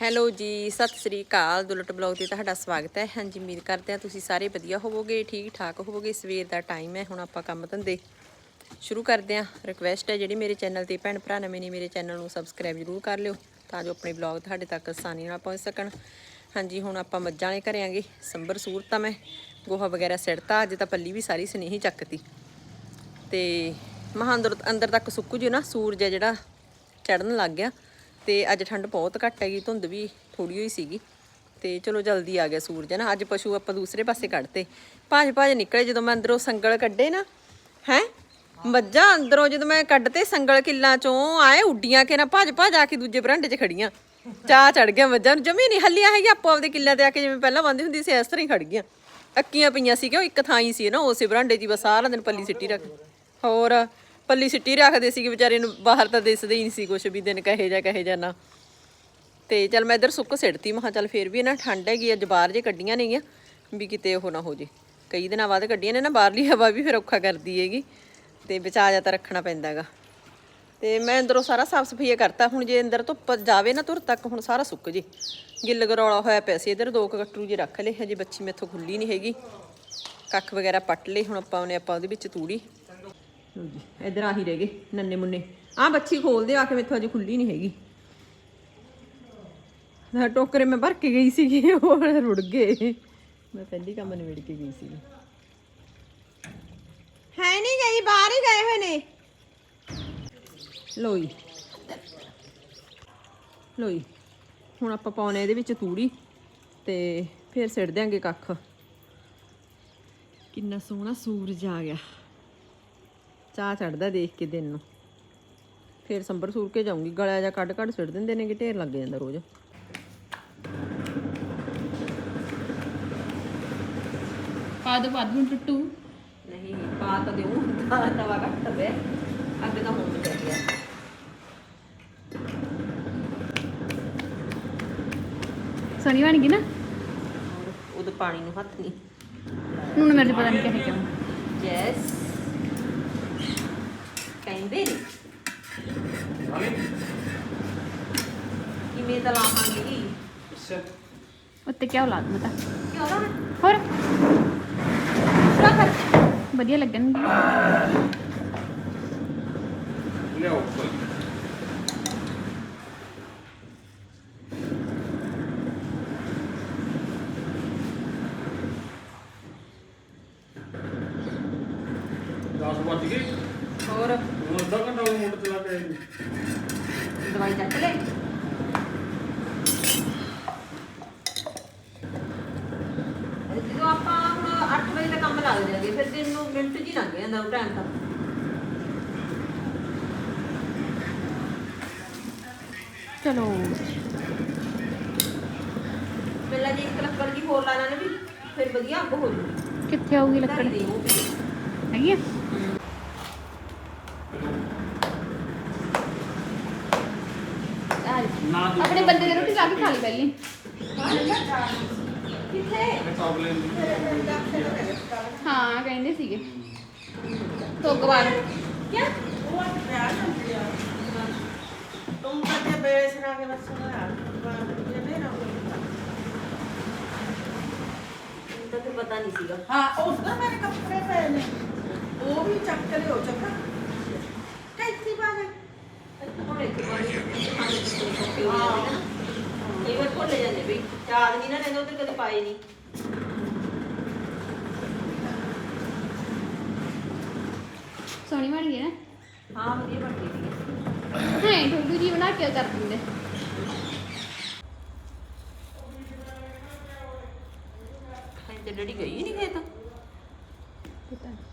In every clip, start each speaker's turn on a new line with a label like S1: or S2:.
S1: Hello ਜੀ, ਸਤਿ ਸ੍ਰੀ ਅਕਾਲ। Dulat blog ਤੇ ਤੁਹਾਡਾ ਸਵਾਗਤ ਹੈ। ਹਾਂਜੀ, ਉਮੀਦ ਕਰਦੇ ਹਾਂ ਤੁਸੀਂ ਸਾਰੇ ਵਧੀਆ ਹੋਵੋਗੇ ਠੀਕ ਠਾਕ ਹੋਵੋਗੇ। ਸਵੇਰ ਦਾ ਟਾਈਮ ਹੈ, ਹੁਣ ਆਪਾਂ ਕੰਮ ਧੰਦੇ ਸ਼ੁਰੂ ਕਰਦੇ ਹਾਂ। ਰਿਕਵੈਸਟ ਹੈ ਜਿਹੜੀ ਮੇਰੇ ਚੈਨਲ ਤੇ ਭੈਣ ਭਰਾ ਨਵੇਂ ਨੇ, ਮੇਰੇ ਚੈਨਲ ਨੂੰ ਸਬਸਕ੍ਰਾਈਬ ਜ਼ਰੂਰ ਕਰ ਲਿਓ ਤਾਂ ਜੋ ਆਪਣੇ ਬਲੌਗ ਤੁਹਾਡੇ ਤੱਕ ਆਸਾਨੀ ਨਾਲ ਪਹੁੰਚ ਸਕਣ। ਹਾਂਜੀ, ਹੁਣ ਆਪਾਂ ਮੱਝਾਂ ਵਾਲੇ ਘਰੇ ਆਂਗੇ। ਸੰਭਰ ਸੂਰ ਤਾਂ ਮੈਂ ਗੋਹਾ ਵਗੈਰਾ ਸਿੜਤਾ, ਅੱਜ ਤਾਂ ਪੱਲੀ ਵੀ ਸਾਰੀ ਸਨੇਹੀ ਚੱਕਤੀ। ਤੇ ਮਹਾਂ ਅੰਦਰ ਅੰਦਰ ਤੱਕ ਸੁੱਕੂ ਜੀ ਨਾ, ਸੂਰਜ ਹੈ ਜਿਹੜਾ ਚੜਨ ਲੱਗ ਗਿਆ। ਤੇ ਅੱਜ ਠੰਡ ਬਹੁਤ ਘੱਟ ਹੈਗੀ, ਧੁੰਦ ਵੀ ਥੋੜੀ ਹੋਈ ਸੀਗੀ। ਤੇ ਚਲੋ ਜਲਦੀ ਆ ਗਿਆ ਸੂਰਜ ਨਾ ਅੱਜ ਪਸ਼ੂ ਆਪਾਂ ਦੂਸਰੇ ਪਾਸੇ ਕੱਢਤੇ। ਭਾਜ ਭਾਜ ਨਿਕਲੇ ਜਦੋਂ ਮੈਂ ਅੰਦਰੋਂ ਸੰਗਲ ਕੱਢੇ ਨਾ, ਹੈ? ਮੱਝਾਂ ਅੰਦਰੋਂ ਜਦੋਂ ਮੈਂ ਕੱਢਤੇ ਸੰਗਲ ਕਿੱਲਾਂ ਚੋਂ, ਆਏ ਉੱਡੀਆਂ ਕੇ ਨਾ, ਭਾਜ ਭਾਜ ਆ ਕੇ ਦੂਜੇ ਬਰਾਂਡੇ 'ਚ ਖੜੀਆਂ। ਚਾਹ ਚੜ ਗਿਆ ਮੱਝਾਂ ਨੂੰ। ਜਮੀ ਨਹੀਂ ਹੱਲੀਆਂ ਹੈਗੀ ਆਪੋ ਆਪਦੇ ਕਿੱਲਾਂ ਤੇ ਆ ਕੇ ਜਿਵੇਂ ਪਹਿਲਾਂ ਬੰਦੀ ਹੁੰਦੀ ਸੀ, ਇਸ ਤਰ੍ਹਾਂ ਹੀ ਖੜ ਗਈਆਂ। ਅੱਕੀਆਂ ਪਈਆਂ ਸੀ ਕਿ ਉਹ ਇੱਕ ਥਾਂ ਹੀ ਸੀ ਨਾ, ਉਸੇ ਬਰਾਂਡੇ 'ਚ ਬਸ ਸਾਰਾ ਦਿਨ ਪੱਲੀ ਸਿੱਟੀ ਰੱਖ। ਹੋਰ? ਪੱਲੀ ਸਿੱਟੀ ਰੱਖਦੇ ਸੀ ਵਿਚਾਰੇ ਨੂੰ ਬਾਹਰ ਤਾਂ ਦਿਸਦੇ ਹੀ ਨਹੀਂ ਸੀ ਕੁਛ ਵੀ, ਦਿਨ ਕਹੇ ਜਾ ਕਹੇ ਜਾ ਨਾ। ਤੇ ਚਲ ਮੈਂ ਇੱਧਰ ਸੁੱਕ ਸਿੱਟਤੀ ਮਹਾ ਚੱਲ ਫੇਰ ਵੀ ਨਾ ਠੰਡ ਹੈਗੀ ਅੱਜ ਬਾਹਰ ਜੇ ਕੱਢੀਆਂ ਨੇਗੀਆਂ ਵੀ ਕਿਤੇ ਉਹ ਨਾ ਹੋ ਜੇ। ਕਈ ਦਿਨਾਂ ਬਾਅਦ ਕੱਢੀਆਂ ਨੇ ਨਾ, ਬਾਹਰਲੀ ਹਵਾ ਵੀ ਫਿਰ ਔਖਾ ਕਰਦੀ ਹੈਗੀ, ਤੇ ਬਚਾ ਜਾ ਤਾਂ ਰੱਖਣਾ ਪੈਂਦਾ ਹੈਗਾ ਤੇ ਮੈਂ ਅੰਦਰੋਂ ਸਾਰਾ ਸਾਫ਼ ਸਫਾਈਆ ਕਰਤਾ, ਹੁਣ ਜੇ ਅੰਦਰ ਧੁੱਪ ਜਾਵੇ ਨਾ ਤੁਰ ਤੱਕ, ਹੁਣ ਸਾਰਾ ਸੁੱਕ ਜੇ। ਗਿੱਲ ਗਰੌਲਾ ਹੋਇਆ ਪਿਆ ਸੀ ਇੱਧਰ, ਦੋ ਕੁ ਕਟਰੂ ਜੇ ਰੱਖ ਲਏ, ਹਜੇ ਬੱਚੀ ਮੈਥੋਂ ਖੁੱਲੀ ਨਹੀਂ ਹੈਗੀ। ਕੱਖ ਵਗੈਰਾ ਪੱਟ ਲਏ, ਹੁਣ ਆਪਾਂ ਉਹਨੇ, ਆਪਾਂ ਉਹਦੇ ਵਿੱਚ ਤੂੜੀ ਲਓ ਜੀ ਇੱਧਰ ਆਹੀ ਰਹਿ ਗਏ ਨੰਨੇ ਮੁੰਨੇ। ਆਹ ਬੱਚੀ ਖੋਲਦੇ ਆ ਕੇ ਮੈਥੋਂ ਅਜੇ ਖੁੱਲੀ ਨਹੀਂ ਹੈਗੀ। ਨਾ ਟੋਕਰੇ ਮੈਂ ਭਰ ਕੇ ਗਈ ਸੀਗੀ ਉਹ ਰੁੜ ਗਏ। ਮੈਂ ਪਹਿਲੀ ਕੰਮ ਨਿਬੜ ਕੇ ਗਈ ਸੀ ਹੈ ਨਹੀਂ ਗਈ ਬਾਹਰ ਹੀ ਗਏ ਹੋਏ ਨੇ। ਲੋਈ ਲੋਈ ਹੁਣ ਆਪਾਂ ਪਾਉਣੇ ਇਹਦੇ ਵਿੱਚ ਤੂੜੀ ਤੇ ਫਿਰ ਸਿੱਟ ਦਿਆਂਗੇ ਕੱਖ। ਕਿੰਨਾ ਸੋਹਣਾ ਸੂਰਜ ਆ ਗਿਆ। ਚਾਹ ਚੜਦਾ ਦੇਖ ਕੇ ਦਿਨ ਨੂੰ। ਫਿਰ ਸੰਭਰ ਸੂਰ ਕੇ ਜਾਊਂਗੀ ਗਲਿਆ ਜਾਂ ਕੱਢ ਕੱਢ ਸਿੱਟ ਦਿੰਦੇ ਨੇ ਕਿ ਢੇਰ ਲੱਗ ਜਾਂਦਾ ਰੋਜ਼।
S2: ਪਾ ਦੋ ਦੋ ਟੁੱਟੂ।
S1: ਨਹੀਂ ਪਾ ਤਾਂ ਦਿਉ ਤਾਂ ਤਵਾ ਘੱਟ ਪਿਆ ਅੱਗੇ ਤਾਂ ਹੁਣ ਚੱਲ ਗਿਆ
S2: ਸੋਹਣੀ ਬਣ ਗਈ ਨਾ?
S1: ਉਹਦੇ ਪਾਣੀ ਨੂੰ ਹੱਥ ਨਹੀਂ
S2: ਹੁਣ ਮੇਰੇ ਪਤਾ ਨਹੀਂ ਕਿਹੇ ਕਿਉਂ
S1: ਯੈਸ ਕਹਿੰਦੇ ਨੇ। ਕਿਵੇਂ ਤਾਂ ਲਾਵਾਂਗੇ
S2: ਉੱਤੇ ਕਿਆ ਔਲਾਦ ਮਤਾ
S1: ਕਿਉਂ ਨਾ?
S2: ਹੋਰ? ਵਧੀਆ ਲੱਗਣਗੇ।
S3: ਲਿਆਓ ਦਸ ਵੱਜ ਗਏ
S1: ਹੋਰ
S3: ਹੁਣ ਅੱਧਾ ਘੰਟਾ ਉਹ ਮੁੰਡ ਚਲਾ ਕੇ ਆਈ ਨੂੰ।
S1: ਦਵਾਈ ਚੱਕ ਲੈ ਜਦੋਂ ਆਪਾਂ ਹੁਣ 8 ਵਜੇ ਦਾ ਕੰਮ ਲੱਗ ਜਾਂਦੇ ਫਿਰ ਦਿਨ ਨੂੰ ਮਿੰਟ ਜੀ ਲੰਘ ਜਾਂਦਾ ਉਹ ਟਾਈਮ ਤਾਂ
S2: ਚਲੋ।
S1: ਪਹਿਲਾਂ ਜੀ ਇੱਕ ਲੱਕੜ ਦੀ ਹੋਰ ਲਾ ਲੈਣਾ ਵੀ ਫਿਰ ਵਧੀਆ ਅੱਗ ਹੋ ਜੂ।
S2: ਕਿੱਥੇ ਆਊਗੀ ਲੱਕੜ?
S1: ਦੇ।
S2: ਹੈਗੀ ਆ? ਆਪਣੇ ਬੰਦੇ ਦੀ ਰੋਟੀ ਲਾ ਕੇ ਖਾ ਲਈ ਪਹਿਲੀ। ਹਾਂ ਕਹਿੰਦੇ ਸੀਗੇ ਤੁਗਵਾਲ
S4: ਕਿਆ ਉਹ ਟ੍ਰੈਸ਼ ਹੁੰਦੀ ਆ ਤੁਮ ਕਰਦੇ ਬੇਸ ਨਾ ਕੇ
S1: ਬਸ ਨਾ ਜੇ ਨਹੀਂ ਨਾ ਤੱਕ ਪਤਾ ਨਹੀਂ ਸੀਗਾ
S4: ਹਾਂ ਉਸ ਦਾ ਮੇਰੇ ਕੱਪੜੇ ਪਏ ਨੇ ਉਹ ਵੀ ਚੱਕ ਕੇ ਲਿਓ
S1: ਚੱਕ ਕੈਸੀ ਬਾਤ ਹੈ ਇੱਕ ਕੋਲੇ ਇੱਕ ਕੋਲੇ ਹਾਂ ਇਹ ਵਾਰ ਕੋਲੇ ਜਾਂਦੇ ਬਈ ਯਾਦ ਨਹੀਂ ਨਾ ਰਹਿੰਦਾ ਉਹ ਤੇ ਕਦੇ ਪਾਏ ਨਹੀਂ।
S2: ਸੋਹਣੀ ਬਣ ਗਈ ਨਾ?
S1: ਹਾਂ ਵਧੀਆ ਬਣ ਗਈ ਸੀ
S2: ਹਾਂ ਠੋਡੂ ਜੀ ਬਣਾ ਕੇ ਕਰ ਦਿੰਦੇ।
S1: ਹਾਂ ਤੇ ਡੈਡੀ ਗਈ ਹੀ ਨਹੀਂ ਖੇਤ।
S2: ਪਤਾ ਨੀ।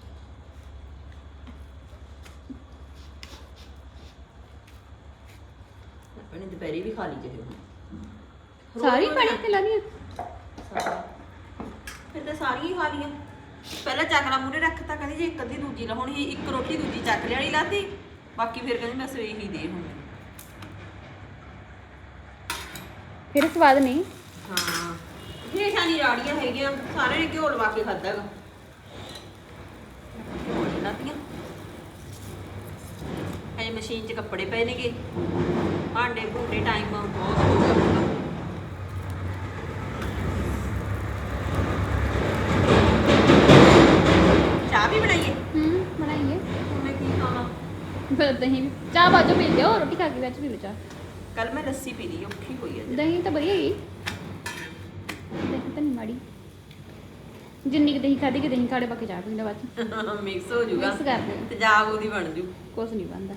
S1: ਆਪਣੇ ਦੁਪਹਿਰੇ ਵੀ ਖਾ ਲਈ ਜੇ ਹੁਣ
S2: ਸਾਰੀ ਬਣੀ? ਲਾਦੀਆਂ
S1: ਫਿਰ ਤਾਂ ਸਾਰੀਆਂ ਹੀ ਖਾ ਪਹਿਲਾਂ ਚੱਕਲਾ ਮੂਰੇ ਰੱਖਤਾ ਕਹਿੰਦੀ ਜੇ ਇੱਕ ਅੱਧੀ ਦੂਜੀ ਲਾਉਣੀ ਸੀ ਇੱਕ ਰੋਟੀ ਦੂਜੀ ਚੱਕ ਵਾਲੀ ਲਾਤੀ। ਬਾਕੀ ਫਿਰ ਕਹਿੰਦੀ ਮੈਂ ਸਵੇਰ ਹੀ ਦੇ ਹੁਣ
S2: ਫਿਰ ਸਵਾਦ ਨਹੀਂ?
S1: ਹਾਂ। ਇਹ ਸ਼ਾਨੀ ਰਾੜੀਆਂ ਹੈਗੀਆਂ ਸਾਰੇ ਨੇ ਘਿਓ ਲਵਾ ਕੇ ਖਾਧਾ ਗਾ। ਲਾਤੀਆਂ। ਹਜੇ ਮਸ਼ੀਨ 'ਚ ਕੱਪੜੇ ਪਏ ਨੇਗੇ। ਭਾਂਡੇ ਭੂੰਡੇ ਟਾਈਮ ਬਹੁਤ ਹੋ ਗਿਆ
S2: ਬਾਜੋ ਪੀ ਲਿਓ ਰੋਟੀ ਖਾ ਕੇ ਵਿੱਚ ਪੀ ਲਓ ਚਾਹ।
S1: ਕੱਲ ਮੈਂ ਲੱਸੀ ਪੀ ਲਈ ਔਖੀ ਹੋਈ ਅੱਜ
S2: ਦਹੀਂ ਤਾਂ ਵਧੀਆ ਗਈ ਦਹੀਂ ਤਾਂ ਨਹੀਂ ਮਾੜੀ। ਜਿੰਨੀ ਕਿ ਦਹੀਂ ਖਾਦੀ ਕਿ ਦਹੀਂ ਖਾੜੇ ਬਾਕੀ ਚਾਹ ਪੀਂਦਾ ਬਾਅਦ ਚ।
S1: ਮਿਕਸ ਹੋ ਜਾਊਗਾ
S2: ਮਿਕਸ ਕਰ ਦਿਓ।
S1: ਤੇਜ਼ਾਬ ਉਹਦੀ ਬਣ ਜੂ।
S2: ਕੁਛ ਨਹੀਂ ਬੰਦਾ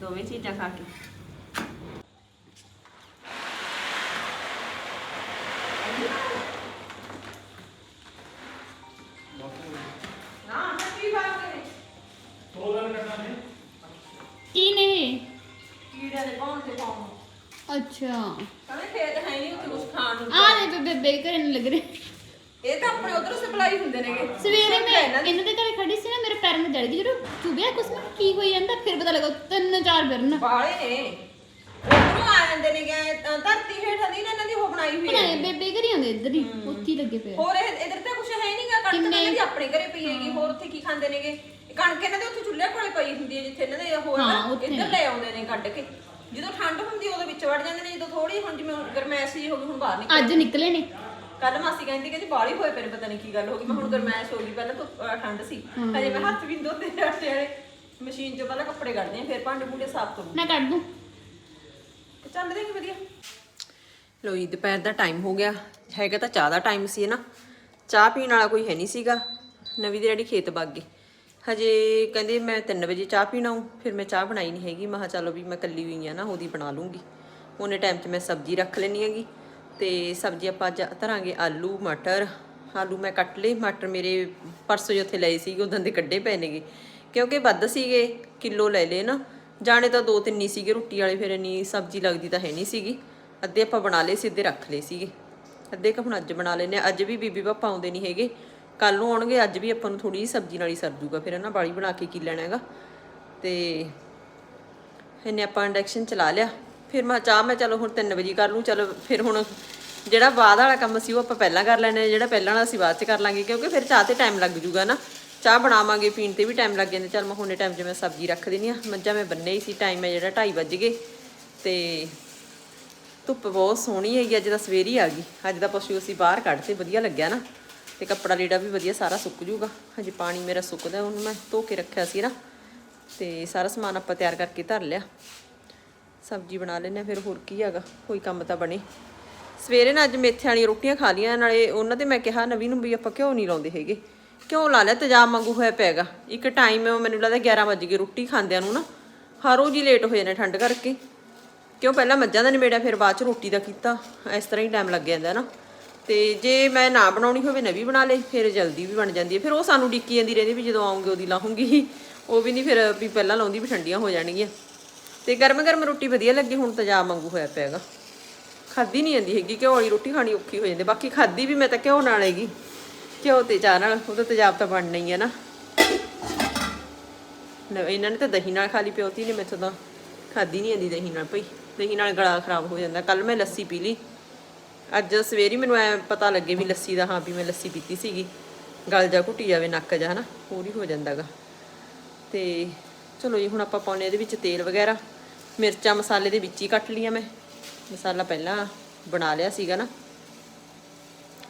S1: ਦੋਵੇਂ ਚੀਜ਼ਾਂ ਖਾ ਕੇ।
S2: ਅੱਛਾ।
S1: ਕਹਿੰਦੇ ਖੇਤ ਹੈ ਨਹੀਂ ਉੱਥੇ ਕੁਝ ਖਾਣ ਨੂੰ।
S2: ਆ ਦੇ ਬੇਬੇ ਬੇ ਕਰਨ ਲੱਗ ਰਹੇ।
S1: ਇਹ ਤਾਂ ਆਪਣੇ ਉਧਰ ਸਪਲਾਈ ਹੁੰਦੇ ਨੇਗੇ।
S2: ਸਵੇਰੇ ਮੈਂ
S1: ਇਹਨਾਂ ਦੀ-
S2: ਘਰੇ ਖੜੀ ਸੀ ਨਾ ਮੇਰੇ ਪੈਰ ਨੂੰ ਜੜ ਗਈ ਜਦੋਂ ਚੁਭਿਆ ਕੁਛ ਨਾ ਕੀ ਹੋਈ ਜਾਂਦਾ? ਫਿਰ ਪਤਾ ਲੱਗਾ ਤਿੰਨ ਚਾਰ ਬਿਰਨ
S1: ਬਾਲੇ ਨੇ। ਉਧਰੋਂ ਆ ਜਾਂਦੇ ਨੇ ਗਏ ਧਰਤੀ ਹੇਠਾਂ ਦੀ ਨਾ ਇਹਨਾਂ ਦੀ ਉਹ ਬਣਾਈ ਹੋਈ
S2: ਬਣਾਏ
S1: ਹੈ
S2: ਬੇਬੇ ਘਰੀ ਆਉਂਦੇ ਇੱਧਰ ਹੀ ਉੱਥੇ ਹੀ ਲੱਗੇ ਪਏ ਆ।
S1: ਹੋਰ ਇਹ ਇਧਰ ਤਾਂ ਕੁਝ ਹੈ ਨਹੀਂਗਾ ਕਣਕ ਤਾਂ
S2: ਕਿੰਨੇ?
S1: ਇਹਨਾਂ ਦੀ ਆਪਣੇ ਘਰੇ ਪਈ ਹੈਗੀ ਹੋਰ ਉੱਥੇ ਕੀ ਖਾਂਦੇ ਨੇਗੇ? ਕਣਕ ਇਹਨਾਂ ਦੇ ਉੱਥੇ ਚੁੱਲ੍ਹੇ ਕੋਲੇ ਪਈ ਹੁੰਦੀ ਹੈ ਜਿੱਥੇ ਇਹਨਾਂ ਦੇ ਹੋਰ ਇੱਧਰ ਲੈ ਆਉਂਦੇ ਨੇ ਕੱਢ ਕੇ। ਜਦੋਂ ਠੰਡ ਹੁੰਦੀ ਉਹਦੇ ਵਿੱਚ ਵੜ ਜਾਂਦੇ ਨੇ ਜਦੋਂ ਥੋੜੀ ਹੁਣ ਜਿਵੇਂ ਹੁਣ ਗਰਮੈਸ਼ ਜੀ ਹੋ ਗਈ ਹੁਣ ਬਾਹਰ ਨਿਕਲ
S2: ਅੱਜ ਨਿਕਲੇ ਨੇ।
S1: ਕੱਲ ਮਾਸੀ ਕਹਿੰਦੀ ਕਹਿੰਦੀ ਬਾਲੀ ਹੋਏ ਪਏ ਨੇ ਪਤਾ ਨਹੀਂ ਕੀ ਗੱਲ ਹੋ ਗਈ। ਮੈਂ ਹੁਣ ਗਰਮੈਸ਼ ਹੋ ਗਈ ਪਹਿਲਾਂ ਤਾਂ ਅਹ, ਠੰਡ ਸੀ। ਹਜੇ ਮੈਂ ਹੱਥ ਵੀ ਧੋਤੇ ਆਟੇ ਵਾਲੇ ਮਸ਼ੀਨ 'ਚੋਂ ਪਹਿਲਾਂ ਕੱਪੜੇ ਕੱਢਦੇ ਆ ਫਿਰ ਭਾਂਡੇ ਭੂੰਡੇ ਸਾਫ਼ ਕਰੂੰ।
S2: ਮੈਂ ਕੱਢ ਦੂੰ।
S1: ਚੱਲਦੇ ਕਿ ਵਧੀਆ। ਲੋ ਜੀ ਦੁਪਹਿਰ ਦਾ ਟਾਈਮ ਹੋ ਗਿਆ। ਹੈਗਾ ਤਾਂ ਚਾਹ ਦਾ ਟਾਈਮ ਸੀ ਨਾ? ਚਾਹ ਪੀਣ ਵਾਲਾ ਕੋਈ ਹੈ ਨਹੀਂ ਸੀਗਾ। ਨਵੀਂ ਦੀ ਜਿਹੜੀ ਖੇਤ ਵਗ ਗਈ ਹਜੇ ਕਹਿੰਦੇ ਮੈਂ 3 ਵਜੇ ਚਾਹ ਪੀਣਾ ਹੂੰ, ਫਿਰ ਮੈਂ ਚਾਹ ਬਣਾਈ ਨਹੀਂ ਹੈਗੀ। ਮੈਂ ਕਿਹਾ ਚਲੋ ਵੀ ਮੈਂ ਕੱਲੀ ਹੋਈ ਆ ਨਾ, ਉਹਦੀ ਬਣਾ ਲੂੰਗੀ। ਉਹਨੇ ਟਾਈਮ 'ਚ ਮੈਂ ਸਬਜ਼ੀ ਰੱਖ ਲੈਣੀ ਹੈਗੀ। ਤੇ ਸਬਜ਼ੀ ਆਪਾਂ ਅੱਜ ਧਰਾਂਗੇ ਆਲੂ, ਮਟਰ। ਆਲੂ ਮੈਂ ਕੱਟ ਲਏ, ਮਟਰ ਮੇਰੇ ਪਰਸੋਂ ਜਿੱਥੇ ਲਏ ਸੀਗੇ ਉਦੋਂ ਦੇ ਕੱਢੇ ਪਏ ਨੇਗੇ। ਕਿਉਂਕਿ ਵੱਧ ਸੀਗੇ, ਕਿਲੋ ਲੈ ਲਏ ਨਾ। ਜਾਣੇ ਤਾਂ ਦੋ ਤਿੰਨ ਹੀ ਸੀਗੇ, ਰੋਟੀ ਵਾਲੇ ਫਿਰ ਇੰਨੀ ਸਬਜ਼ੀ ਲੱਗਦੀ ਤਾਂ ਹੈ ਨਹੀਂ ਸੀਗੀ। ਅੱਧੇ ਆਪਾਂ ਬਣਾ ਲਏ ਸੀ ਅੱਧੇ ਰੱਖ ਲਏ ਸੀਗੇ। ਅੱਧੇ ਕ ਹੁਣ ਅੱਜ ਬਣਾ ਲੈਨੇ ਆ ਅੱਜ ਵੀ ਬੀਬੀ ਪਾਪਾ ਆਉਂਦੇ ਨਹੀਂ ਹੈਗੇ। ਕੱਲ ਨੂੰ ਆਉਣਗੇ, ਅੱਜ ਵੀ ਆਪਾਂ ਨੂੰ ਥੋੜੀ ਜਿਹੀ ਸਬਜ਼ੀ ਨਾਲ ਹੀ ਸਰ ਜੂਗਾ, ਫਿਰ ਨਾ ਬਾਲੀ ਬਣਾ ਕੇ ਕੀ ਲੈਣਾ ਹੈਗਾ। ਤੇ ਇਹਨੇ ਆਪਾਂ ਇੰਡਕਸ਼ਨ ਚਲਾ ਲਿਆ। ਫਿਰ ਮੈਂ ਚਾਹ, ਮੈਂ ਚਲੋ ਹੁਣ 3 ਵਜੇ ਕਰ ਲੂੰ ਚਲੋ ਫਿਰ ਹੁਣ ਜਿਹੜਾ ਬਾਅਦ ਵਾਲਾ ਕੰਮ ਸੀ ਉਹ ਆਪਾਂ ਪਹਿਲਾਂ ਕਰ ਲੈਣੇ ਜਿਹੜਾ ਪਹਿਲਾਂ ਵਾਲਾ ਸੀ ਬਾਅਦ ਚ ਕਰ ਲਾਂਗੇ, ਕਿਉਂਕਿ ਫਿਰ ਚਾਹ ਤੇ ਟਾਈਮ ਲੱਗ ਜੂਗਾ ਨਾ। ਚਾਹ ਬਣਾਵਾਂਗੇ, ਪੀਣ ਤੇ ਵੀ ਟਾਈਮ ਲੱਗ ਜਾਂਦਾ, ਚਲ ਮੈਂ ਹੁਣੇ ਟਾਈਮ 'ਚ ਮੈਂ ਸਬਜ਼ੀ ਰੱਖ ਦੇਣੀ ਆ ਮੱਝਾਂ ਮੈਂ ਬੰਨੇ ਹੀ ਸੀ ਟਾਈਮ ਹੈ ਜਿਹੜਾ 2:30 ਵੱਜ ਗਏ। ਤੇ ਧੁੱਪ ਬਹੁਤ ਸੋਹਣੀ ਹੈਗੀ, ਅੱਜ ਤਾਂ ਸਵੇਰੀ ਆ ਗਈ। ਅੱਜ ਦਾ ਪਸ਼ੂ ਅਸੀਂ ਬਾਹਰ ਕੱਢ ਕੱਢਤੇ, ਵਧੀਆ ਲੱਗਿਆ ਨਾ। ਤੇ ਕੱਪੜਾ ਲੀੜਾ ਵੀ ਵਧੀਆ ਸਾਰਾ ਸੁੱਕ ਜੂਗਾ ਹਜੇ ਪਾਣੀ ਮੇਰਾ ਸੁੱਕਦਾ, ਉਹਨੂੰ ਮੈਂ ਧੋ ਕੇ ਰੱਖਿਆ ਸੀ ਨਾ। ਤੇ ਸਾਰਾ ਸਮਾਨ ਆਪਾਂ ਤਿਆਰ ਕਰਕੇ ਧਰ ਲਿਆ। ਸਬਜ਼ੀ ਬਣਾ ਲੈਨੇ ਆ ਫਿਰ ਹੋਰ ਕੀ ਹੈਗਾ, ਕੋਈ ਕੰਮ ਤਾਂ ਬਣੇ। ਸਵੇਰੇ ਨਾ ਅੱਜ ਮੇਥੇ ਵਾਲੀਆਂ ਰੋਟੀਆਂ ਖਾ ਲੀਆਂ ਨਾਲੇ ਉਹਨਾਂ ਤੇ ਮੈਂ ਕਿਹਾ, ਨਵੀਂ ਨੂੰ ਵੀ ਆਪਾਂ ਘਿਓ ਨਹੀਂ ਲਾਉਂਦੇ ਹੈਗੇ। ਕਿਉਂ ਲਾ ਲਿਆ, ਤੇਜ਼ਾਬ ਵਾਂਗੂ ਹੋਇਆ ਪੈਗਾ ਇੱਕ ਟਾਈਮ ਮੈਨੂੰ ਲੱਗਦਾ 11 ਵਜੇ ਗਏ ਰੋਟੀ ਖਾਂਦਿਆਂ ਨੂੰ ਨਾ। ਹਰ ਰੋਜ਼ ਹੀ ਲੇਟ ਹੋ ਜਾਂਦੇ ਠੰਡ ਕਰਕੇ। ਕਿਉਂ ਪਹਿਲਾਂ ਮੱਝਾਂ ਦਾ ਨਿਬੇੜਿਆ, ਫਿਰ ਬਾਅਦ ਚ ਰੋਟੀ ਦਾ ਕੀਤਾ। ਇਸ ਤਰ੍ਹਾਂ ਹੀ ਟਾਈਮ ਲੱਗ ਜਾਂਦਾ ਨਾ। ਤੇ ਜੇ ਮੈਂ ਨਾ ਬਣਾਉਣੀ ਹੋਵੇ ਨਾ ਵੀ ਬਣਾ ਲੇ ਫਿਰ ਜਲਦੀ ਵੀ ਬਣ ਜਾਂਦੀ ਹੈ। ਫਿਰ ਉਹ ਸਾਨੂੰ ਡਿੱਕੀ ਜਾਂਦੀ ਰਹਿੰਦੀ ਵੀ ਜਦੋਂ ਆਉਂਗੇ ਉਹਦੀ ਲਾਹੂੰਗੀ ਉਹ ਵੀ ਨਹੀਂ ਫਿਰ ਵੀ ਪਹਿਲਾਂ ਲਾਉਂਦੀ ਵੀ ਠੰਡੀਆਂ ਹੋ ਜਾਣਗੀਆਂ। ਤੇ ਗਰਮ ਗਰਮ ਰੋਟੀ ਵਧੀਆ ਲੱਗੀ, ਹੁਣ ਤਜਾਬ ਵਾਂਗੂ ਹੋਇਆ ਪਿਆਗਾ ਖਾਦੀ ਨਹੀਂ ਜਾਂਦੀ ਹੈਗੀ, ਘਿਓ ਵਾਲੀ ਰੋਟੀ ਖਾਣੀ ਔਖੀ ਹੋ ਜਾਂਦੀ। ਬਾਕੀ ਖਾਦੀ ਵੀ ਮੈਂ ਤਾਂ ਘਿਓ ਨਾਲ ਹੈਗੀ। ਘਿਓ ਤੇ ਚਾਹ ਨਾਲ ਉਹਦਾ ਤਜਾਬ ਤਾਂ ਬਣਨਾ ਹੀ ਹੈ ਨਾ। ਇਹਨਾਂ ਨੇ ਤਾਂ ਦਹੀਂ ਨਾਲ ਖਾ ਲਈ ਪਿਓਤੀ ਨੇ ਮੈਥੋਂ ਤਾਂ ਖਾਦੀ ਨਹੀਂ ਜਾਂਦੀ ਦਹੀਂ ਨਾਲ ਭਈ। ਦਹੀਂ ਨਾਲ ਗਲਾ ਖਰਾਬ ਹੋ ਜਾਂਦਾ। ਕੱਲ ਮੈਂ ਲੱਸੀ ਪੀ ਲਈ। ਅੱਜ ਸਵੇਰੀ ਮੈਨੂੰ ਐ ਪਤਾ ਲੱਗੇ ਵੀ ਲੱਸੀ ਦਾ, ਹਾਂ ਵੀ ਮੈਂ ਲੱਸੀ ਪੀਤੀ ਸੀਗੀ। ਗਲ ਜਾ ਘੁੱਟੀ ਜਾਵੇ, ਨੱਕ ਜਾ, ਹਨਾ? ਹੋਰ ਹੀ ਹੋ ਜਾਂਦਾਗਾ। ਤੇ ਚਲੋ ਜੀ, ਹੁਣ ਆਪਾਂ ਪਾਉਣੇ ਇਹਦੇ ਵਿੱਚ ਤੇਲ ਵਗੈਰਾ। ਮਿਰਚਾਂ ਮਸਾਲੇ ਦੇ ਵਿੱਚ ਹੀ ਕੱਟ ਲਈਆਂ ਮੈਂ। ਮਸਾਲਾ ਪਹਿਲਾਂ ਬਣਾ ਲਿਆ ਸੀਗਾ ਨਾ।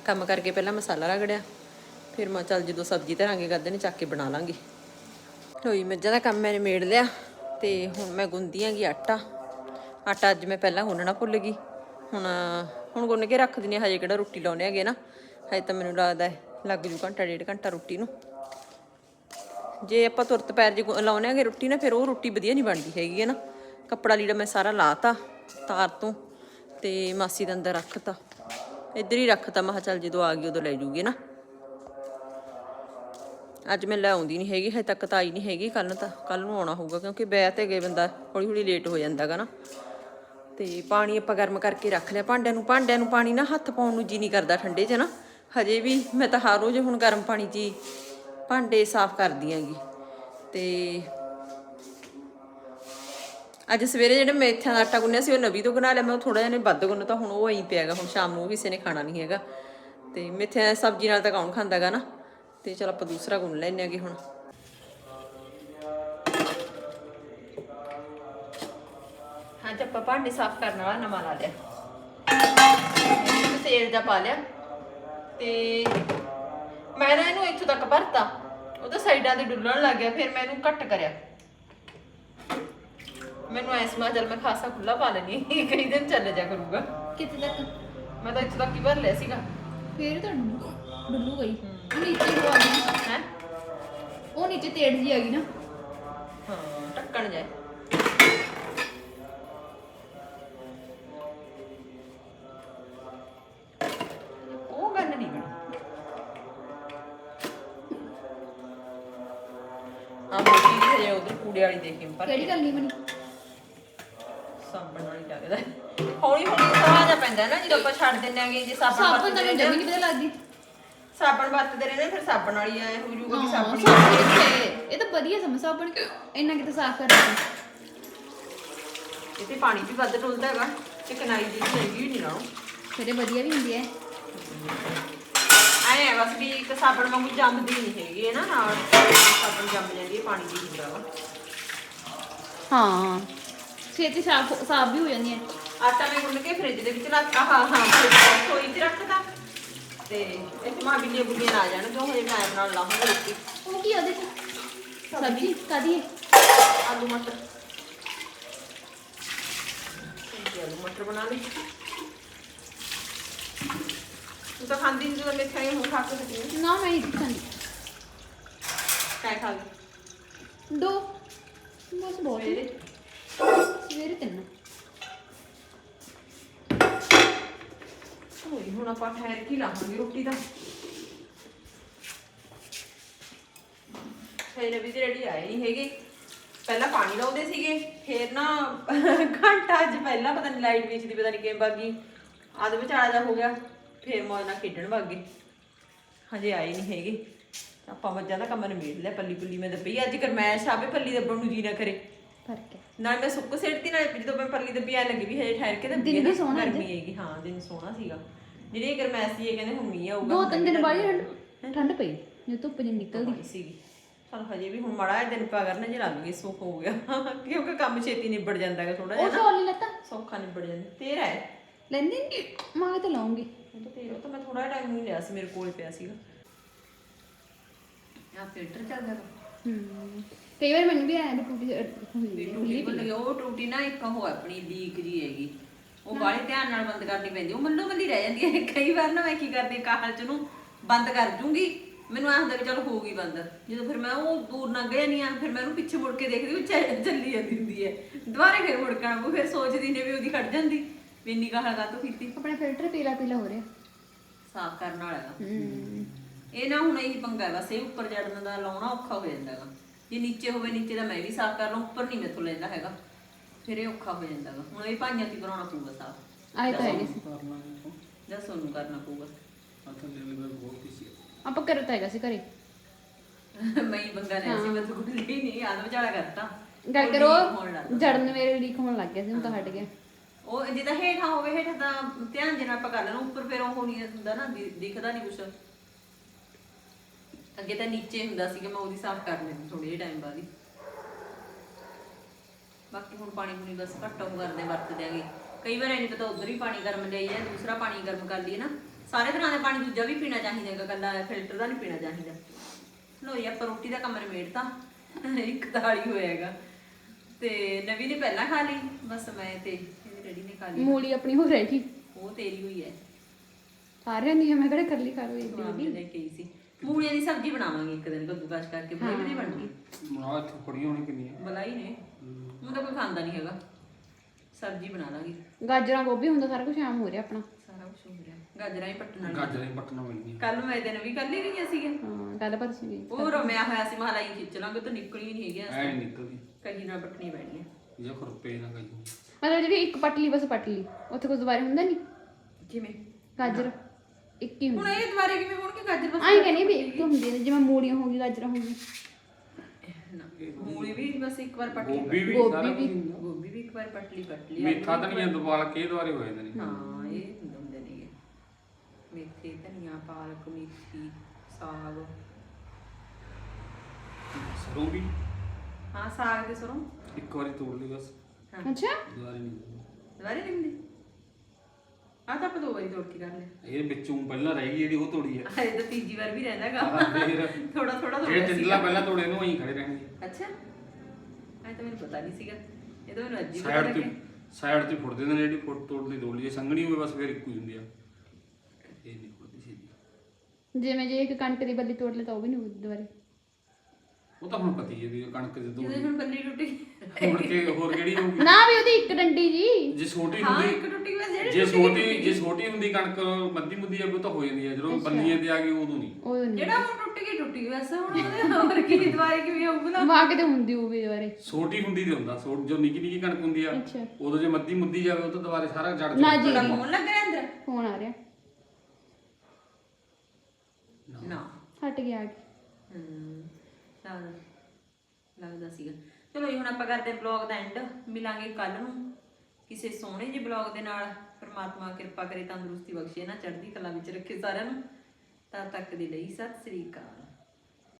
S1: ਕੰਮ ਕਰਕੇ ਪਹਿਲਾਂ ਮਸਾਲਾ ਰਗੜਿਆ ਫਿਰ ਮੈਂ ਚੱਲ ਜਦੋਂ ਸਬਜ਼ੀ ਧਰਾਂਗੇ ਕਰਦੇ ਨੇ ਚੱਕ ਕੇ ਬਣਾ ਲਾਂਗੇ। ਹੋਈ ਮੱਝਾਂ ਦਾ ਕੰਮ ਮੈਨੇ ਮੇੜ ਲਿਆ। ਤੇ ਹੁਣ ਮੈਂ ਗੁੰਦੀ ਆਂਗੀ ਆਟਾ। ਆਟਾ ਅੱਜ ਮੈਂ ਪਹਿਲਾਂ ਗੁੰਨਣਾ ਭੁੱਲ ਗਈ। ਹੁਣ ਹੁਣ ਗੁੰਨ ਕੇ ਰੱਖ ਦਿੰਦੀ ਹਾਂ, ਹਜੇ ਕਿਹੜਾ ਰੋਟੀ ਲਾਉਣੇ ਹੈਗੇ ਨਾ। ਹਜੇ ਤਾਂ ਮੈਨੂੰ ਲੱਗਦਾ ਹੈ, ਲੱਗ ਜੂ ਘੰਟਾ, ਡੇਢ ਘੰਟਾ ਰੋਟੀ ਨੂੰ। ਜੇ ਆਪਾਂ ਤੁਰਤ ਪੈਰ ਜੇ ਗੁ- ਹੈਗੇ ਰੋਟੀ ਨਾ, ਫਿਰ ਉਹ ਰੋਟੀ ਵਧੀਆ ਨਹੀਂ ਬਣਦੀ ਹੈਗੀ ਹੈ ਨਾ। ਕੱਪੜਾ ਲੀੜਾ ਮੈਂ ਸਾਰਾ ਲਾਤਾ, ਤਾਰ ਤੋਂ, ਤੇ ਮਾਸੀ ਦੇ ਅੰਦਰ ਰੱਖਤਾ। ਇੱਧਰ ਹੀ ਰੱਖਤਾ, ਮੈਂ ਕਿਹਾ ਚੱਲ ਜਦੋਂ ਆ ਗਈ ਉਦੋਂ ਲੈ ਜੂਗੀ ਨਾ। ਅੱਜ ਮੈਂ ਲੈ ਆਉਂਦੀ ਨਹੀਂ ਹੈਗੀ, ਹਜੇ ਤੱਕ ਤਾਂ ਆਈ ਨਹੀਂ ਹੈਗੀ ਕੱਲ ਤਾਂ ਕੱਲ ਨੂੰ ਆਉਣਾ ਹੋਊਗਾ, ਕਿਉਂਕਿ ਬੈ ਤੇ ਗਏ ਬੰਦਾ ਹੌਲੀ ਹੌਲੀ ਲੇਟ ਹੋ ਜਾਂਦਾਗਾ ਨਾ। ਤੇ ਪਾਣੀ ਆਪਾਂ ਗਰਮ ਕਰਕੇ ਰੱਖ ਲਿਆ। ਭਾਂਡਿਆਂ ਨੂੰ ਭਾਂਡਿਆਂ ਨੂੰ ਪਾਣੀ ਨਾ ਹੱਥ ਪਾਉਣ ਨੂੰ ਜੀ ਨਹੀਂ ਕਰਦਾ ਠੰਡੇ 'ਚ ਨਾ। ਹਜੇ ਵੀ ਮੈਂ ਤਾਂ ਹਰ ਰੋਜ਼ ਹੁਣ ਗਰਮ ਪਾਣੀ 'ਚ ਹੀ ਭਾਂਡੇ ਸਾਫ਼ ਕਰਦੀ ਆਂਗੀ। ਤੇ ਅੱਜ ਸਵੇਰੇ ਜਿਹੜੇ ਮੇਥਿਆਂ ਦਾ ਆਟਾ ਗੁੰਨਿਆ ਸੀ, ਉਹ ਨਵੀ ਤੋਂ ਗੁੰਨਾ ਲਿਆ। ਮੈਂ ਉਹ ਥੋੜਾ ਜਿਹਾ ਨੇ ਵੱਧ ਗੁੰਨ ਤਾਂ ਹੁਣ ਉਹ ਐਂ ਪਿਆਗਾ ਹੁਣ ਸ਼ਾਮ ਨੂੰ ਉਹ ਕਿਸੇ ਨੇ ਖਾਣਾ ਨਹੀਂ ਹੈਗਾ। ਤੇ ਮੇਥਿਆਂ ਦੀ ਸਬਜ਼ੀ ਨਾਲ ਤਾਂ ਕੌਣ ਖਾਂਦਾਗਾ ਨਾ। ਤੇ ਚਲ ਆਪਾਂ ਦੂਸਰਾ ਗੁੰਨ ਲੈਨੇ ਆਗੇ ਹੁਣ। ਜੀ ਆਪਾਂ ਭਾਂਡੇ ਸਾਫ਼ ਕਰਨ ਵਾਲਾ ਨਵਾਂ ਲਾ ਲਿਆ। ਤੇਲ ਦਾ ਪਾ ਲਿਆ। ਤੇ ਮੈਂ ਨਾ ਇਹਨੂੰ ਇੱਥੋਂ ਤੱਕ ਭਰਤਾ। ਉਹਦਾ ਸਾਈਡਾਂ ਤੇ ਡੁੱਲਣ ਲੱਗ ਗਿਆ ਫਿਰ ਮੈਂ ਇਹਨੂੰ ਕੱਟ ਕਰਿਆ। ਮੈਨੂੰ ਐਸ ਮਾ ਚੱਲ ਮੈਂ ਖਾਸਾ ਖੁੱਲਾ ਪਾ ਲੈਣੀ ਕਈ ਦਿਨ ਚੱਲ ਜਾ ਕਰੂਗਾ।
S2: ਕਿੱਥੇ ਤੱਕ?
S1: ਮੈਂ ਤਾਂ ਇੱਥੇ ਤੱਕ ਹੀ ਭਰ ਲਿਆ ਸੀਗਾ।
S2: ਫੇਰ ਤਾਂ ਡੁੱਲੂ ਗਈ। ਉਹ ਨੀਚੇ ਹੋ ਆ ਗਈ
S1: ਹੈ?
S2: ਉਹ ਨੀਚੇ ਤੇੜ ਜੀ ਆ ਗਈ ਨਾ।
S1: ਹਾਂ ਟੱਕਣ ਜਾਏ। ਕੂੜੇ ਵਾਲੀ ਦੇਖੀ ਪਰ
S2: ਕਿਹੜੀ ਗੱਲ ਨਹੀਂ ਬਣੀ
S1: ਸਾਬਣ ਵਾਲੀ ਲੱਗਦਾ। ਹੌਲੀ ਹੌਲੀ ਸਾਹ ਜਾ ਪੈਂਦਾ ਨਾ ਜਦੋਂ ਆਪਾਂ ਛੱਡ ਦਿੰਦੇ ਆਂਗੇ ਜੇ ਸਾਬਣ
S2: ਸਾਬਣ ਤਾਂ
S1: ਵਰਤਦੇ
S2: ਮੈਨੂੰ
S1: ਰਹਿੰਦੇ
S2: ਨਹੀਂ ਪਤਾ ਲੱਗਦੀ।
S1: ਸਾਬਣ ਵਰਤਦੇ ਰਹਿੰਦੇ ਫਿਰ ਸਾਬਣ ਵਾਲੀ ਆਏ ਹੋ ਜੂਗਾ ਕਿ
S2: ਹਾਂ,
S1: ਸਾਬਣ ਹੀ
S2: ਸਾਬਣ ਕਿੱਥੇ? ਇਹ ਤਾਂ ਵਧੀਆ ਸਮਝ ਸਾਬਣ ਇੰਨਾ ਕਿਤੇ ਸਾਫ਼ ਕਰ ਦਿੱਤਾ
S1: ਇਹ ਤੇ ਪਾਣੀ ਵੀ ਵੱਧ ਡੁੱਲਦਾ ਹੈਗਾ ਤੇ ਕਨਾਈ ਦੀ ਨਹੀਂ ਨਾਲੋਂ
S2: ਫਿਰ ਇਹ ਵਧੀਆ ਵੀ ਹੁੰਦੀ ਹੈ
S1: ਐ ਹੈ ਬਸ ਵੀ ਇੱਕ ਸਾਬਣ ਵਾਂਗੂ ਜੰਮਦੀ ਨਹੀਂ ਹੈਗੀ ਹੈ ਨਾ ਨਾਲ ਸਾਬਣ ਜੰਮ ਜਾਂਦੀ ਹੈ ਪਾਣੀ ਦੀ ਹੁੰਦਾ ਵਾ।
S2: ਹਾਂ ਛੇਤੀ ਸਾਫ਼ ਸਾਫ਼ ਵੀ ਹੋ ਜਾਂਦੀ ਹੈ
S1: ਆਟਾ ਮੈਂ ਗੁੰਨ ਕੇ ਫ੍ਰਿਜ ਦੇ ਵਿੱਚ ਰੱਖਤਾ ਹਾਂ ਹਾਂ ਫ੍ਰਿਜ ਕੋਈ ਚ ਰੱਖਤਾ। ਤੇ ਇੱਥੇ ਮਾਂ ਬਿੱਲੀਆਂ ਬੁੱਲੀਆਂ ਆ ਜਾਣ ਜੋ ਹਜੇ ਟਾਈਮ ਨਾਲ ਲਾਉਂਗੇ ਰੋਟੀ।
S2: ਉਹ ਕੀ ਆ ਉਹਦੇ ਚ? ਸਬਜ਼ੀ? ਕਾਦੀ
S1: ਆਲੂ ਮਟਰ। ਤੇ ਆਲੂ ਮਟਰ ਬਣਾ ਲਈ ਤੂੰ ਤਾਂ ਖਾਂਦੀ ਨਹੀਂ ਜਦੋਂ ਮਿੱਠਾ ਹੀ ਹੁਣ ਖਾ ਕੇ ਹਟੀ
S2: ਨਾ ਮੈਂ ਨਹੀਂ ਖਾਂਦੀ।
S1: ਕਾਇ ਖਾ ਲਈ।
S2: ਦੋ। ਬਸ ਬਹੁਤ ਹੈ।
S1: ਸਵੇਰੇ।
S2: ਸਵੇਰੇ ਤਿੰਨ।
S1: ਹੋਈ ਹੁਣ ਆਪਾਂ ਠਹਿਰ ਕੇ ਲਾਵਾਂਗੇ ਰੋਟੀ ਦਾ ਫਿਰ ਵੀ ਰੈਡੀ ਆਏ ਨਹੀਂ ਹੈਗੇ। ਪਹਿਲਾਂ ਪਾਣੀ ਲਾਉਂਦੇ ਸੀਗੇ ਫਿਰ ਨਾ ਘੰਟਾ ਅੱਜ ਪਹਿਲਾਂ ਪਤਾ ਨਹੀਂ ਲਾਈਟ ਵਿੱਚ ਦੀ ਪਤਾ ਨਹੀਂ ਕਿਵੇਂ ਬਾਗੀ ਆਦ ਵਿਚਾਲਾ ਜਾ ਹੋ ਗਿਆ। ਫਿਰ ਮੌਜ ਨਾਲ ਖੇਡਣ ਵਗ ਗਏ ਹਜੇ ਆਏ ਨਹੀਂ ਹੈਗੇ। ਆਪਾਂ ਮੱਝਾਂ ਦਾ ਕੰਮ ਨਿਬੇੜ ਲਿਆ ਪੱਲੀ ਪੁੱਲੀ ਮੈਂ ਦੱਬੀ। ਅੱਜ ਗਰਮੈਸ਼ ਆਵੇ ਪੱਲੀ ਦੱਬਣ ਨੂੰ ਜੀ ਨਾ ਕਰੇ।
S2: ਫ਼ਰਕ ਹੈ।
S1: ਨਾਲ ਮੈਂ ਸੁੱਕ ਸਿੱਟਦੀ ਨਾਲ ਜਦੋਂ ਮੈਂ ਪਰਲੀ ਦੱਬੀ ਐ ਲੱਗੀ ਵੀ ਹਜੇ ਠਹਿਰ ਕੇ ਦੱਬੀ
S2: ਦਿਨ ਵੀ ਸੋਹਣਾ।
S1: ਗਰਮੀ ਹੈਗੀ। ਹਾਂ ਦਿਨ ਸੋਹਣਾ ਸੀਗਾ। ਜਿਹੜੀ ਗਰਮੈਸ਼ ਸੀ ਇਹ ਕਹਿੰਦੇ ਹੁਣ ਮੀਂਹ ਆਊਗਾ
S2: ਦੋ ਤਿੰਨ ਦਿਨ ਬਾਅਦ ਹੀ ਠੰਡ ਪਈ ਜੇ ਧੁੱਪ ਨਹੀਂ ਨਿਕਲਦੀ।
S1: ਸੀਗੀ। ਚਲ ਹਜੇ ਵੀ ਹੁਣ ਮਾੜਾ ਦਿਨ ਪਾ ਕਰਨੇ ਜੇ ਲੱਗ ਗਏ ਸੁੱਖ ਹੋ ਗਿਆ। ਕਿਉਂਕਿ ਕੰਮ ਛੇਤੀ ਨਿਬੜ ਜਾਂਦਾ ਹੈ ਥੋੜਾ
S2: ਉਹ
S1: ਜਿਹਾ ਨਾ।
S2: ਸ਼ਾਲ ਲੱਤਾ?
S1: ਸੌਖਾ ਨਿਬੜ ਜਾਂਦਾ। ਤੇਰਾ ਹੈ?
S2: ਲੈਂਦੀ ਨਹੀਂ ਮਾਂ ਤਾਂ ਲਾਉਂਗੀ।
S1: ਉਹ ਤਾਂ ਤੇਰਾ ਉਹ ਤਾਂ ਮੈਂ ਥੋੜਾ ਟਾਈਮ ਹੀ ਲਿਆ ਸੀ ਮੇਰੇ ਕੋਲ ਪਿਆ ਸੀਗਾ। ਆ ਫਿਲਟਰ ਚੱਲਦਾ ਵਾ।
S2: ਹੂੰ ਕਈ ਵਾਰ ਮੈਨੂੰ ਵੀ ਆਇਆ ਵੀ ਟੂਟੀ ਹੁੰਦੀ
S1: ਵੀ
S2: ਹੈ
S1: ਟੂਟੀ ਭੁੱਲ ਗਈ। ਉਹ ਟੂਟੀ ਨਾ ਇੱਕ ਉਹ ਆਪਣੀ ਲੀਕ ਜੀ ਹੈਗੀ। ਉਹ ਬਾਹਲੇ ਧਿਆਨ ਨਾਲ ਬੰਦ ਕਰਨੀ ਪੈਂਦੀ ਉਹ ਮੱਲੋ ਮੱਲੀ ਰਹਿ ਜਾਂਦੀ ਹੈ। ਕਈ ਵਾਰ ਨਾ ਮੈਂ ਕੀ ਕਰਦੀ ਹਾਂ, ਕਾਹਲ ਚ ਨੂੰ ਬੰਦ ਕਰ ਜੂੰਗੀ ਮੈਨੂੰ ਆਹ ਹੁੰਦਾ ਵੀ ਚਲ ਹੋ ਗਈ ਬੰਦ। ਜਦੋਂ ਫਿਰ ਮੈਂ ਉਹ ਦੂਰ ਲੰਘ ਜਾਨੀ ਆ ਫਿਰ ਮੈਂ ਉਹਨੂੰ ਪਿੱਛੇ ਮੁੜ ਕੇ ਦੇਖਦੀ ਉਹ ਚੱਲ- ਚੱਲੀ ਜਾਂਦੀ ਹੁੰਦੀ ਹੈ। ਦੁਬਾਰੇ ਫਿਰ ਉਹ ਫਿਰ ਸੋਚਦੀ ਨੇ ਵੀ ਉਹਦੀ ਖੜ ਜਾਂਦੀ। ਵੀ ਇੰਨੀ ਕਾਹਲ ਕਾਤੋਂ ਕੀਤੀ।
S2: ਆਪਣੇ ਫਿਲਟਰ ਪੀਲਾ ਪੀਲਾ ਹੋ ਰਿਹਾ।
S1: ਸਾਫ਼ ਕਰਨ ਵਾਲਾ ਹੈਗਾ।
S2: ਹੂੰ।
S1: ਇਹ ਨਾ ਹੁਣ ਇਹੀ ਪੰਗਾ ਹੈ ਬਸ ਇਹ ਉੱਪਰ ਚੜਨ ਦਾ ਲਾਉਣਾ ਔਖਾ ਹੋ ਜਾਂਦਾ ਹੈਗਾ। ਜੇ ਨੀਚੇ ਹੋਵੇ ਨੀਚੇ ਦਾ ਮੈਂ ਵੀ ਸਾਫ਼ ਕਰ ਲਾਂ ਉੱਪਰ ਨਹੀਂ ਮੈਥੋਂ ਲੈਂਦਾ ਹੈਗਾ। ਫਿਰ ਇਹ ਔਖਾ ਹੋ ਜਾਂਦਾ ਹੈਗਾ। ਹੁਣ ਇਹ ਭਾਈਆਂ ਦੀ ਬਣਾਉਣਾ ਪਊਗਾ ਸਾਫ਼।
S2: ਆਏ ਤਾਂ ਹੈਗੇ ਸੀ।
S1: ਜਾਂ ਸੋਨੂੰ ਕਰਨਾ ਪਊਗਾ।
S2: ਆਪਾਂ ਕਰੋ ਤਾਂ ਹੈਗਾ ਸੀ ਘਰੇ।
S1: ਮੈਂ ਹੀ ਪੰਗਾ ਲਿਆ ਸੀ ਮੈਂ ਤਾਂ ਕੁਝ ਨਹੀਂ ਆਦਮ ਵਿਚਾਲਾ ਕਰਤਾ।
S2: ਗੱਲ ਕਰੋ
S1: ਲੱਗ।
S2: ਜੜਨ ਮੇਰੇ ਲੀਕ ਹੋਣ ਲੱਗ ਗਿਆ ਸੀ ਹੁਣ ਤਾਂ ਹਟ ਗਿਆ।
S1: ਉਹ ਜਿੱਦਾਂ ਹੇਠਾਂ ਹੋਵੇ, ਹੇਠਾਂ ਤਾਂ ਧਿਆਨ ਜਿਹਾ ਆਪਾਂ ਕਰ ਲੈਣਾ ਉੱਪਰ ਫਿਰ ਉਹ ਨਹੀਂ ਹੁੰਦਾ ਨਾ, ਦਿ- ਦਿਖਦਾ ਨਹੀਂ ਕੁਛ। ਅੱਗੇ ਤਾਂ ਨੀਚੇ ਹੁੰਦਾ ਸੀ ਮੈਂ ਉਹਦੀ ਸਾਫ਼ ਕਰ ਲੈਂਦੀ ਥੋੜੇ ਜਿਹੇ ਟਾਈਮ ਬਾਅਦ ਹੀ। ਬਾਕੀ ਹੁਣ ਪਾਣੀ ਪੂਣੀ ਬਸ ਘੱਟ ਕਰਦੇ ਵਰਤ ਦਿਆਂਗੇ। ਕਈ ਵਾਰ ਇਹ ਨਹੀਂ ਪਤਾ ਉਧਰ ਹੀ ਪਾਣੀ ਗਰਮ ਲਈ ਹੈ ਦੂਸਰਾ ਪਾਣੀ ਗਰਮ ਕਰ ਲਈਏ ਨਾ। ਸਾਰੇ ਤਰ੍ਹਾਂ ਦਾ ਪਾਣੀ ਦੂਜਾ ਵੀ ਪੀਣਾ ਚਾਹੀਦਾ ਹੈਗਾ ਕੱਲਾ ਫਿਲਟਰ ਦਾ ਨਹੀਂ ਪੀਣਾ ਚਾਹੀਦਾ। ਲੋ ਜੀ ਰੋਟੀ ਦਾ ਕੰਮ ਨਿਬੇੜਤਾ। ਇੱਕ ਥਾਲੀ ਹੋਏਗਾ ਤੇ ਨਵੀ ਨੇ ਪਹਿਲਾਂ ਖਾ ਲਈ, ਬਸ ਮੈਂ ਤੇ ਨੇ ਖਾ ਲਈ
S2: ਮੂਲੀ ਆਪਣੀ ਹੋ ਰਹੀ।
S1: ਉਹ ਤੇਰੀ ਹੋਈ ਹੈ
S2: ਸਾਰਿਆਂ ਦੀ ਹੈ, ਮੈਂ ਕਿਹੜੇ ਕੱਲੀ ਕਰ ਰਹੀ
S1: ਸਵਾਦ ਲੈ ਕੇ ਆਈ ਸੀ। ਮੂਲੀਆਂ ਦੀ ਸਬਜ਼ੀ ਬਣਾਵਾਂਗੇ ਇੱਕ ਦਿਨ ਕੱਦੂਕਾਸ਼ ਕਰਕੇ। ਬੜੀ ਵਧੀਆ ਬਣ ਗਈ?
S3: ਮਨਾ ਇੱਥੇ ਖੜੀਆਂ ਹੋਣੀ ਕਿੰਨੀਆਂ
S1: ਬਲਾਈ ਨੇ। ਉਹ ਤਾਂ ਕੋਈ ਖਾਂਦਾ ਨਹੀਂ ਹੈਗਾ। ਸਬਜ਼ੀ ਬਣਾ ਲਾਂਗੇ।
S2: ਗਾਜਰਾਂ ਗੋਭੀ ਹੁੰਦਾ ਸਾਰਾ ਕੁਝ ਆਮ ਹੋ ਰਿਹਾ ਆਪਣਾ।
S1: ਸਾਰਾ ਕੁਝ ਹੋ ਰਿਹਾ। ਗਾਜਰਾਂ ਹੀ ਪੱਟਣ ਵਾਲੀ
S3: ਗਾਜਰਾਂ ਹੀ ਪੱਟਣਾ ਪੈਂਦੀਆਂ
S1: ਕੱਲ ਮੈਂ ਦਿਨ ਵੀ ਕੱਲ ਹੀ ਗਈਆਂ ਸੀਗੀਆਂ।
S2: ਹਾਂ ਗੱਲ ਪਰ ਸੀ
S1: ਉਹ ਰਮਿਆ ਹੋਇਆ ਸੀ ਮਹਲਾਈ ਖਿੱਚ ਲਾਂਗੇ ਤਾਂ ਨਿਕਲੀ ਨਹੀਂ ਹੈਗੀਆਂ
S3: ਐ ਨਹੀਂ ਨਿਕਲਦੀ।
S1: ਕਹੀ ਨਾਲ ਪੱਟਣੀ ਪੈਣੀ ਹੈ
S3: ਜੇ ਖਰਪੇ ਨਾ ਗਈ
S2: ਮਤਲਬ ਜਿਹੜੀ ਇੱਕ ਪਟਲੀ ਬਸ ਪਟਲੀ ਉੱਥੇ ਕੁਝ ਦੁਬਾਰੇ ਹੁੰਦਾ ਨਹੀਂ?
S1: ਕਿਵੇਂ?
S2: ਗਾਜਰ ਇੱਕ ਹੀ
S1: ਹੁਣ
S2: ਹੁੰਦੀ।
S1: ਇਹ ਦੁਬਾਰੇ ਕਿਵੇਂ ਹੋਣਗੇ? ਗਾਜਰ ਬਸ
S2: ਆਈ ਕਹਿੰਦੀ ਵੀ ਇੱਕ ਹੁੰਦੀ ਹੈ ਜਿਵੇਂ ਮੂਲੀਆਂ ਹੋ ਗਈ ਗਾਜਰਾਂ ਹੋ ਗਈ
S1: ਨਾ, ਮੂਲੀ ਵੀ ਬਸ ਇੱਕ ਵਾਰ ਪੱਟ ਲਈ।
S3: ਗੋਭੀ ਵੀ
S2: ਗੋਭੀ
S3: ਸਾਰਾ
S2: ਵੀ।
S3: ਕੁਝ ਹੁੰਦਾ।
S1: ਗੋਭੀ ਵੀ ਇੱਕ ਵਾਰ ਪੱਟ ਲਈ ਪੱਟ ਲਈ।
S3: ਮੇਥਾ ਧਨੀਆ ਦਵਾਲ ਕੇ ਦੁਆਰੇ ਹੋ ਜਾਂਦੇ ਨੇ।
S1: ਹਾਂ ਇਹ ਹੁੰਦੇ ਨੇਗੇ ਮੇਥੇ ਧਨੀਆ ਪਾਲਕ ਮੇਥੀ ਸਾਗ।
S3: ਸਰੋਂ ਵੀ।
S1: ਹਾਂ ਸਾਗ ਤੇ ਸਰੋਂ।
S3: ਇੱਕ ਵਾਰੀ ਤੋੜ ਲਈ ਬਸ।
S2: ਅੱਛਾ।
S3: ਦੁਆਰੇ ਨਹੀਂ।
S1: ਦੁਬਾਰੇ ਨਹੀਂ ਹੁੰਦੀ ਆ ਤਾਂ ਆਪਾਂ ਦੋ ਵਾਰੀ ਤੋੜ ਕੇ ਕਰ ਲਿਆ।
S3: ਇਹ ਵਿੱਚੋਂ ਪਹਿਲਾਂ ਰਹਿ ਗਈ ਇਹਦੀ ਉਹ ਤੋੜੀ ਹੈ
S1: ਇਹ ਤਾਂ ਤੀਜੀ ਵਾਰ ਵੀ ਰਹਿੰਦਾਗਾ
S3: ਆਹ ਫੇਰ
S1: ਥੋੜਾ ਥੋੜਾ
S3: ਇਹ
S1: ਤੋੜਿਆ
S3: ਤਿੰਦਲਾ
S1: ਸੀਗਾ।
S3: ਪਹਿਲਾਂ ਤੋੜੇ ਨੂੰ ਅਸੀਂ ਖੜੇ ਰਹਿਣਗੇ।
S1: ਅੱਛਾ। ਐ ਤਾਂ ਮੈਨੂੰ ਪਤਾ ਨਹੀਂ ਸੀਗਾ। ਇਹ ਇਹ ਤਾਂ ਮੈਨੂੰ ਅੱਜ ਹੀ ਪਤਾ
S3: ਸਾਈਡ ਤੇ
S1: ਲੱਗਿਆ।
S3: ਸਾਈਡ ਤੇ ਫੁੱਟ ਦਿੰਦੇ ਨੇ ਜਿਹੜੀ ਫੁੱਟ ਤੋੜਦੀ ਤੋੜ ਲਈ। ਸੰਗਣੀ ਹੋਵੇ ਬਸ ਫਿਰ ਇੱਕੋ ਹੀ ਹੁੰਦੀ ਆ। ਇਹ ਨਹੀਂ ਫੁੱਟਦੀ ਸੀ
S2: ਜਿਵੇਂ ਜੇ ਇੱਕ ਕਣਕ ਦੀ ਬੱਲੀ ਤੋੜ ਲੈ ਤਾਂ ਉਹ ਵੀ ਨਹੀਂ ਦੁਬਾਰੇ।
S3: ਉਹ ਤਾਂ ਹੁਣ ਪਤੀ ਹੈ ਵੀ ਕਣਕ ਜਦੋਂ
S1: ਜਦੋਂ ਹੁਣ ਬੱਲੀ ਟੁੱਟੀ।
S3: ਹੁਣ ਕੇ ਹੋਰ ਕਿਹੜੀ ਹੋਊਗੀ?
S2: ਨਾ ਵੀ ਉਹਦੀ ਇੱਕ ਡੰਡੀ ਜੀ।
S3: ਜੇ ਛੋਟੀ
S1: ਹਾਂ
S3: ਹੁੰਦੀ
S1: ਇੱਕ ਟੁੱਟੀ ਵੈਸੇ ਜਿਹੜੀ
S3: ਜੇ
S1: ਟੁੱਟੀ
S3: ਛੋਟੀ ਜੇ ਛੋਟੀ ਹੁੰਦੀ ਕਣਕ ਮੱਦੀ ਮੁੱਦੀ ਆ ਉਹ ਤਾਂ ਹੋ ਜਾਂਦੀ ਆ। ਜਦੋਂ ਬੰਨੀਆਂ ਤੇ ਆ ਗਈ ਉਦੋਂ ਨਹੀਂ।
S2: ਉਹ ਨਹੀਂ।
S1: ਜਿਹੜਾ ਹੁਣ ਟੁੱਟ ਗਈ ਟੁੱਟੀ ਵੈਸੇ ਹੁਣ ਉਹਦੇ ਹੋਰ ਕੀ ਦੁਬਾਰੇ ਕਿਵੇਂ ਆਊਗਾ
S2: ਵਾ ਕੇ ਤੇ ਹੁੰਦੀ ਉਹ ਵੀ ਦੁਬਾਰੇ
S3: ਛੋਟੀ ਹੁੰਦੀ ਤੇ ਹੁੰਦਾ। ਛੋਟ ਜੋ ਨਿੱਕੀ ਨਿੱਕੀ ਕਣਕ ਹੁੰਦੀ ਆ
S2: ਅੱਛਾ।
S3: ਉਦੋਂ ਜੇ ਮੱਦੀ ਮੁੱਦੀ ਜਾਵੇ ਉਹ ਤਾਂ ਦੁਬਾਰੇ ਸਾਰਾ ਜੜ
S2: ਨਾ ਜੀ।
S1: ਤੁਹਾਡਾ ਫੋਨ ਲੱਗ ਰਿਹਾ ਅੰਦਰ?
S2: ਫੋਨ ਆ ਰਿਹਾ।
S1: ਨਾ।
S2: ਹਟ ਗਿਆ ਆ ਕੇ
S1: ਲੱਗਦਾ ਲੱਗਦਾ ਸੀਗਾ। ਚਲੋ ਜੀ, ਹੁਣ ਆਪਾਂ ਕਰਦੇ ਬਲੌਗ ਦਾ ਐਂਡ ਮਿਲਾਂਗੇ ਕੱਲ ਨੂੰ। ਕਿਸੇ ਸੋਹਣੇ ਜਿਹੇ ਬਲੌਗ ਦੇ ਨਾਲ ਪਰਮਾਤਮਾ ਕਿਰਪਾ ਕਰੇ, ਤੰਦਰੁਸਤੀ ਬਖਸ਼ੇ, ਨਾ ਚੜ੍ਹਦੀ ਕਲਾ ਵਿੱਚ ਰੱਖੇ ਸਾਰਿਆਂ ਨੂੰ। ਤਦ ਤੱਕ ਦੇ ਲਈ ਸਤਿ ਸ੍ਰੀ ਅਕਾਲ।